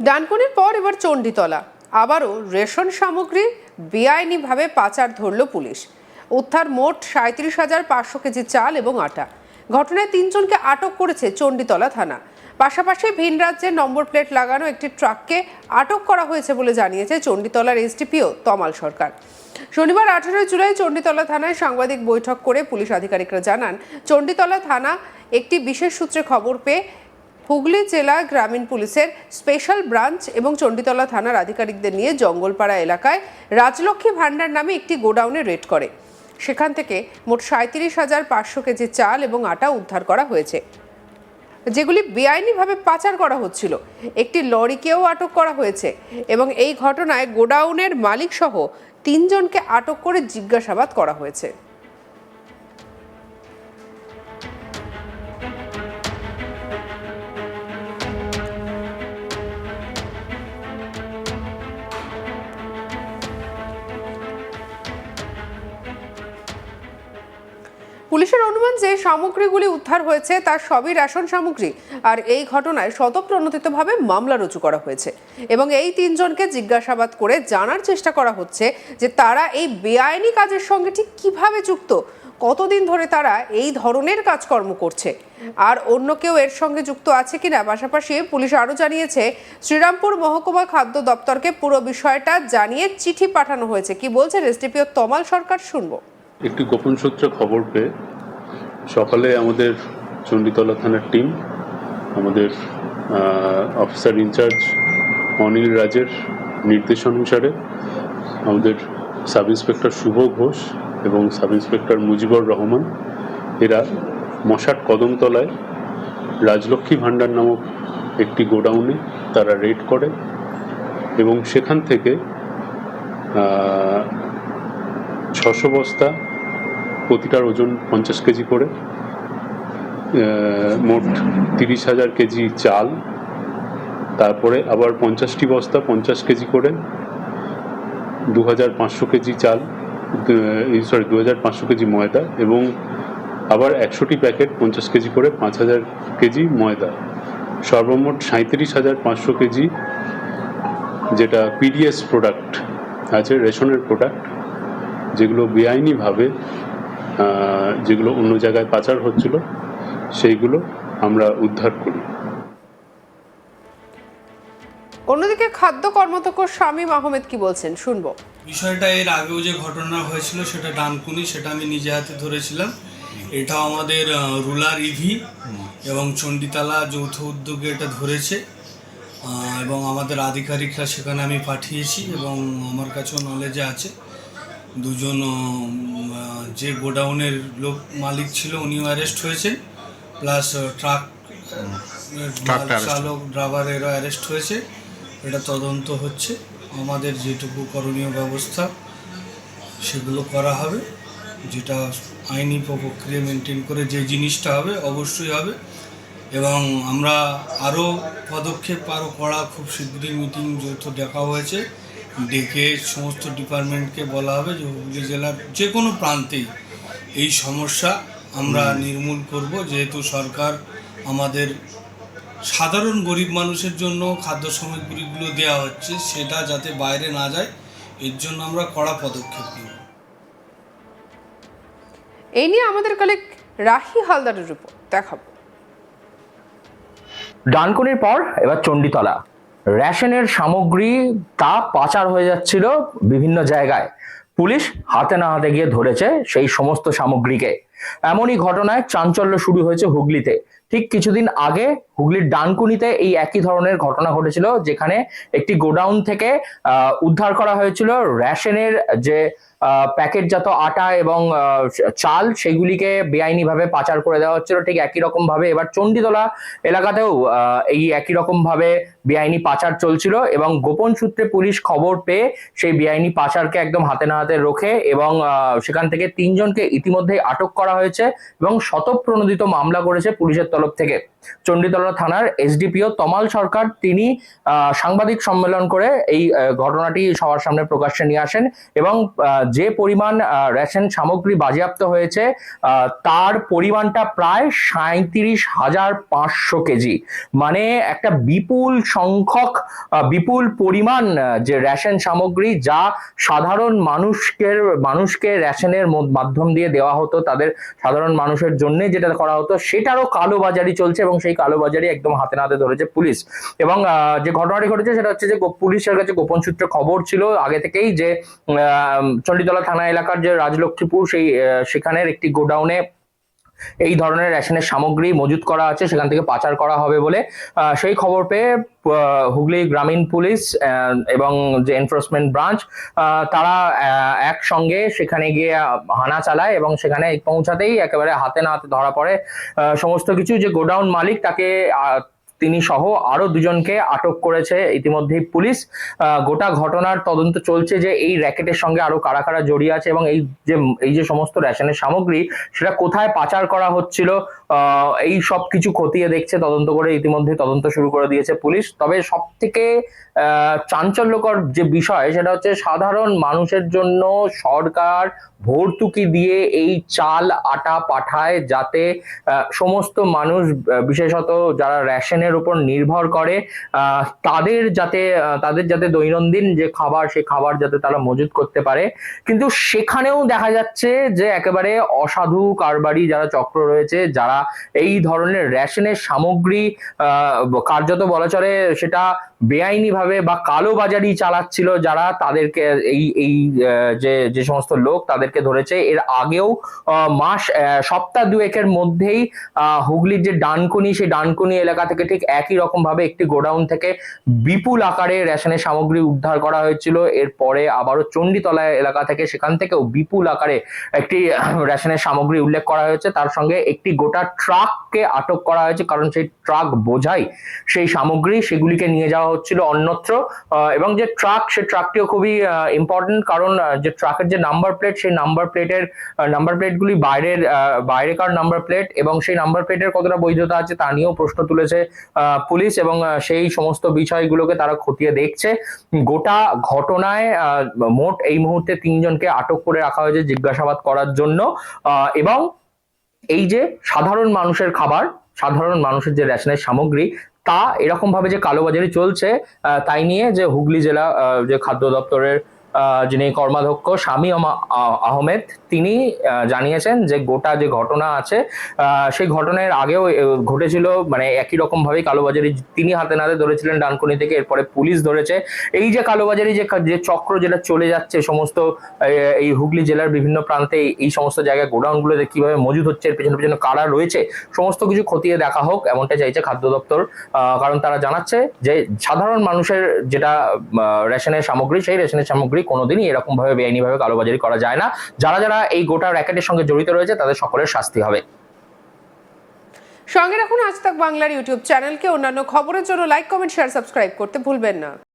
ডানকুনির পর এবার চণ্ডীতলা। আবারও রেশন সামগ্রী বেআইনিভাবে পাচার ধরল পুলিশ। উদ্ধার মোট সাঁত্রিশ হাজার পাঁচশো কেজি চাল এবং আটা। ঘটনায় তিনজনকে আটক করেছে চণ্ডীতলা থানা। পাশাপাশি ভিন রাজ্যের নম্বর প্লেট লাগানো একটি ট্রাককে আটক করা হয়েছে বলে জানিয়েছে চণ্ডীতলার এসডিপিও তমাল সরকার। শনিবার আঠেরোই জুলাই চণ্ডীতলা থানায় সাংবাদিক বৈঠক করে পুলিশ আধিকারিকরা জানান, চণ্ডীতলা থানা একটি বিশেষ সূত্রে খবর পেয়ে হুগলি জেলা গ্রামীণ পুলিশের স্পেশাল ব্রাঞ্চ এবং চণ্ডীতলা থানার আধিকারিকদের নিয়ে জঙ্গলপাড়া এলাকায় রাজলক্ষ্মী ভাণ্ডার নামে একটি গোডাউনে রেড করে। সেখান থেকে মোট সাঁত্রিশ হাজার পাঁচশো কেজি চাল এবং আটা উদ্ধার করা হয়েছে। যেগুলি বেআইনিভাবে পাচার করা হচ্ছিল। একটি লরিকেও আটক করা হয়েছে এবং এই ঘটনায় গোডাউনের মালিক সহ তিনজনকে আটক করে জিজ্ঞাসাবাদ করা হয়েছে। পুলিশের অনুমান যে সামগ্রীগুলি উদ্ধার হয়েছে, তার সবই রেশন সামগ্রী। আর এই ঘটনায় শতপ্রণোদিতভাবে মামলা রুজু করা হয়েছে। এবং এই তিনজনকে জিজ্ঞাসাবাদ করে জানার চেষ্টা করা হচ্ছে যে তারা এই বেআইনি কাজের সঙ্গে ঠিক কীভাবে যুক্ত? কতদিন ধরে তারা এই ধরনের কাজকর্ম করছে? আর অন্য কেউ এর সঙ্গে যুক্ত আছে কিনা? পাশাপাশি পুলিশ আরও জানিয়েছে, শ্রীরামপুর মহকুমা খাদ্য দপ্তরকে পুরো বিষয়টা জানিয়ে চিঠি পাঠানো হয়েছে। কি বলছে রেসিপিও তমাল সরকার শুনব। একটি গোপন সূত্রে খবর পেয়ে সকালে আমাদের চণ্ডীতলা থানার টিম, আমাদের অফিসার ইনচার্জ অনিল রাজের নির্দেশ অনুসারে আমাদের সাব ইন্সপেক্টর শুভ ঘোষ এবং সাব ইন্সপেক্টর মুজিবুর রহমান, এরা মশাট কদমতলায় রাজলক্ষ্মী ভাণ্ডার নামক একটি গোডাউনে তারা রেড করে এবং সেখান থেকে ছশো বস্তা, প্রতিটার ওজন পঞ্চাশ কেজি করে মোট তিরিশ হাজার কেজি চাল, তারপরে আবার পঞ্চাশটি বস্তা পঞ্চাশ কেজি করে দু হাজার পাঁচশো কেজি চাল সরি দু হাজার পাঁচশো কেজি ময়দা এবং আবার একশোটি প্যাকেট পঞ্চাশ কেজি করে পাঁচ হাজার কেজি ময়দা। সর্বমোট সাঁত্রিশ হাজার পাঁচশো কেজি যেটা পিডিএস প্রোডাক্ট আছে, রেশনের প্রোডাক্ট যেগুলো বেআইনিভাবে যেগুলো অন্য জায়গায় পাচার হচ্ছিল সেইগুলো আমরা উদ্ধার করি। অন্যদিকে খাদ্য কর্মদক্ষ শামীম আহমেদ কি বলছেন? শুনব। বিষয়টা এর আগেও যে ঘটনা হয়েছিল সেটা ডানকুনি সেটা আমি নিজে হাতে ধরেছিলাম। এটা আমাদের রুলার ইভি এবং চণ্ডীতলা যৌথ উদ্যোগে এটা ধরেছে। এবং আমাদের আধিকারিকরা সেখানে আমি পাঠিয়েছি এবং আমার কাছেও নলেজে আছে। দুজন যে গোডাউনের লোক মালিক ছিল উনিও অ্যারেস্ট হয়েছেন প্লাস ট্রাক চালক ড্রাইভারেরও অ্যারেস্ট হয়েছে। এটা তদন্ত হচ্ছে। আমাদের যেটুকু করণীয় ব্যবস্থা সেগুলো করা হবে। যেটা আইনি প্রক্রিয়া মেনটেন করে যে জিনিসটা হবে অবশ্যই হবে। এবং আমরা আরও পদক্ষেপ আরও করা খুব শীঘ্রই মিটিং যৌথ দেখা হয়েছে। ডেকে সমস্ত ডিপার্টমেন্টকে বলা হবে যে হুগলি জেলার যে কোনো প্রান্তেই এই সমস্যা আমরা নির্মূল করব। যেহেতু সরকার আমাদের সাধারণ গরিব মানুষের জন্য খাদ্য সামগ্রীগুলো দেওয়া হচ্ছে সেটা যাতে বাইরে না যায় এর জন্য আমরা কড়া পদক্ষেপ নিই এই নিয়ে আমাদের কালেক রাহি হালদারের রিপোর্ট দেখাবো। ডানকুনির পর এবার চণ্ডীতলা। রেশনের সামগ্রী তা পাচার হয়ে যাচ্ছিল বিভিন্ন জায়গায়। পুলিশ হাতে না হাতে গিয়ে ধরেছে সেই সমস্ত সামগ্রীকে। এমনই ঘটনায় চাঞ্চল্য শুরু হয়েছে হুগলিতে। ঠিক কিছুদিন আগে হুগলির ডানকুনিতে এই একই ধরনের ঘটনা ঘটেছিল, যেখানে একটি গোডাউন থেকে উদ্ধার করা হয়েছিল রেশনের যে প্যাকেটজাত আটা এবং চাল সেগুলিকে বেআইনিভাবে পাচার করে দেওয়া হচ্ছিল, ঠিক একই রকম ভাবে এবার চণ্ডীতলা এলাকাতেও এই একই রকম ভাবে বেআইনি পাচার চলছিল এবং গোপন সূত্রে পুলিশ খবর পেয়ে সেই বেআইনি পাচারকে একদম হাতে না হাতে রোখে এবং সেখান থেকে তিনজনকে ইতিমধ্যেই আটক করা হয়েছে এবং শতপ্রণোদিত মামলা করেছে পুলিশের তরফ থেকে। চণ্ডীতলা থানার এসডিপিও তমাল সরকার, তিনি সাংবাদিক সম্মেলন করে এই ঘটনাটি সবার সামনে প্রকাশ্যে নিয়ে আসেন এবং যে পরিমাণ রেশন সামগ্রী বাজেয়াপ্ত হয়েছে তার পরিমাণটা প্রায় সাঁত্রিশ হাজার পাঁচশো কেজি। মানে একটা বিপুল সংখ্যক বিপুল পরিমাণ যে রেশন সামগ্রী যা সাধারণ মানুষকে মানুষকে রেশনের মাধ্যম দিয়ে দেওয়া হতো, তাদের সাধারণ মানুষের জন্য যেটা করা হতো, সেটারও কালোবাজারি চলছে এবং সেই কালোবাজারি একদম হাতে নাতে ধরেছে পুলিশ। এবং যে ঘটনাটি ঘটেছে সেটা হচ্ছে যে পুলিশের কাছে গোপন সূত্রে খবর ছিল আগে থেকেই যে চণ্ডীতলা থানা এলাকার যে রাজলক্ষ্মীপুর, সেই সেখানের একটি গোডাউনে এই ধরনের রেশনের সামগ্রী মজুত করা আছে। সেখান থেকে পাচার করা হবে বলে সেই খবর পেয়ে হুগলি গ্রামীণ পুলিশ এবং যে এনফোর্সমেন্ট ব্রাঞ্চ তারা একসঙ্গে সেখানে গিয়ে হানা চালায় এবং সেখানে পৌঁছাতেই একেবারে হাতে না হাতে ধরা পড়ে। সমস্ত কিছু যে গোডাউন মালিক তাকে তিনি সহ আরও দুজনকে আটক করেছে। ইতিমধ্যেই পুলিশ গোটা ঘটনার তদন্ত চলছে যে এই র্যাকেটের সঙ্গে আরও কারা কারা জড়িয়ে আছে এবং এই যে এই যে সমস্ত রেশনের সামগ্রী, সেটা কোথায় পাচার করা হচ্ছিল এই সব কিছু খতিয়ে দেখছে, তদন্ত করে ইতিমধ্যে তদন্ত শুরু করে দিয়েছে পুলিশ। তবে সব থেকে চাঞ্চল্যকর যে বিষয়, সেটা হচ্ছে সাধারণ মানুষের জন্য সরকার ভর্তুকি দিয়ে এই চাল আটা পাঠায় যাতে সমস্ত মানুষ বিশেষত যারা রেশনের উপর নির্ভর করে তাদের যাতে তাদের যাতে দৈনন্দিন যে খাবার, সেই খাবার যাতে তারা মজুত করতে পারে। কিন্তু সেখানেও দেখা যাচ্ছে যে একেবারে অসাধু কারবারি যারা চক্র রয়েছে, যারা এই ধরনের রেশনের সামগ্রী কার্যত বলা চলে সেটা বেআইনি ভাবে বা কালোবাজারি চালাচ্ছিল যারা তাদেরকে এই এই যে যে সমস্ত লোক তাদেরকে ধরেছে। এর আগেও মাস সপ্তাহ দুয়েকের মধ্যেই হুগলির যে ডানকুনি, সেই ডানকুনি এলাকা থেকে ঠিক একই রকম ভাবে একটি গোডাউন থেকে বিপুল আকারে রেশনের সামগ্রী উদ্ধার করা হয়েছিল। এরপরে আবারও চণ্ডীতলা এলাকা থেকে সেখান থেকেও বিপুল আকারে একটি রেশনের সামগ্রী উল্লেখ করা হয়েছে। তার সঙ্গে একটি গোটা ট্রাককে আটক করা হয়েছে। কারণ সেই ট্রাক বোঝাই সেই সামগ্রী, সেগুলিকে নিয়ে যাওয়া হচ্ছিল অন্যত্র এবং যে ট্রাক সে ট্রাকটিও খুবই ইম্পর্টেন্ট কারণ যে ট্রাকের যে নাম্বার প্লেট সেই নাম্বার প্লেটের নাম্বার প্লেটগুলি বাইরের বাইরেকার নাম্বার প্লেট এবং সেই নাম্বার প্লেটের কতটা বৈধতা আছে তা নিয়েও প্রশ্ন তুলেছে পুলিশ এবং সেই সমস্ত বিষয়গুলোকে তারা খতিয়ে দেখছে। গোটা ঘটনায় মোট এই মুহূর্তে তিনজনকে আটক করে রাখা হয়েছে জিজ্ঞাসাবাদ করার জন্য এবং এই যে সাধারণ মানুষের খাবার, সাধারণ মানুষের যে রেশনের সামগ্রী তা এরকম ভাবে যে কালোবাজারি চলছে তাই নিয়ে যে হুগলি জেলা যে খাদ্য দপ্তরের যিনি কর্মাধ্যক্ষ স্বামী আহমেদ, তিনি জানিয়েছেন যে গোটা যে ঘটনা আছে সেই ঘটনার আগেও ঘটেছিল মানে একই রকম ভাবে কালোবাজারি, তিনি হাতে নাতে ধরেছিলেন ডানকুনি থেকে, এরপরে পুলিশ ধরেছে। এই যে কালোবাজারি, যে যে চক্র যেটা চলে যাচ্ছে, সমস্ত এই হুগলি জেলার বিভিন্ন প্রান্তে, এই- এই সমস্ত জায়গায় গোডাউনগুলোতে কীভাবে মজুদ হচ্ছে, এর পেছনে পেছনে কারা রয়েছে, সমস্ত কিছু খতিয়ে দেখা হোক এমনটা চাইছে খাদ্য দপ্তর। কারণ তারা জানাচ্ছে যে সাধারণ মানুষের যেটা রেশনের সামগ্রী, সেই রেশনের সামগ্রী কোনোদিনই এরকম ভাবে বেআইনি ভাবে কালোবাজারি করা যায় না। যারা যারা এই গোটা র্যাকেটের সঙ্গে জড়িত রয়েছে, তাদের সকলের শাস্তি হবে। সঙ্গে রাখুন আজ তাক বাংলার ইউটিউব চ্যানেলকে। অন্যান্য খবরের জন্য লাইক কমেন্ট শেয়ার সাবস্ক্রাইব করতে ভুলবেন না।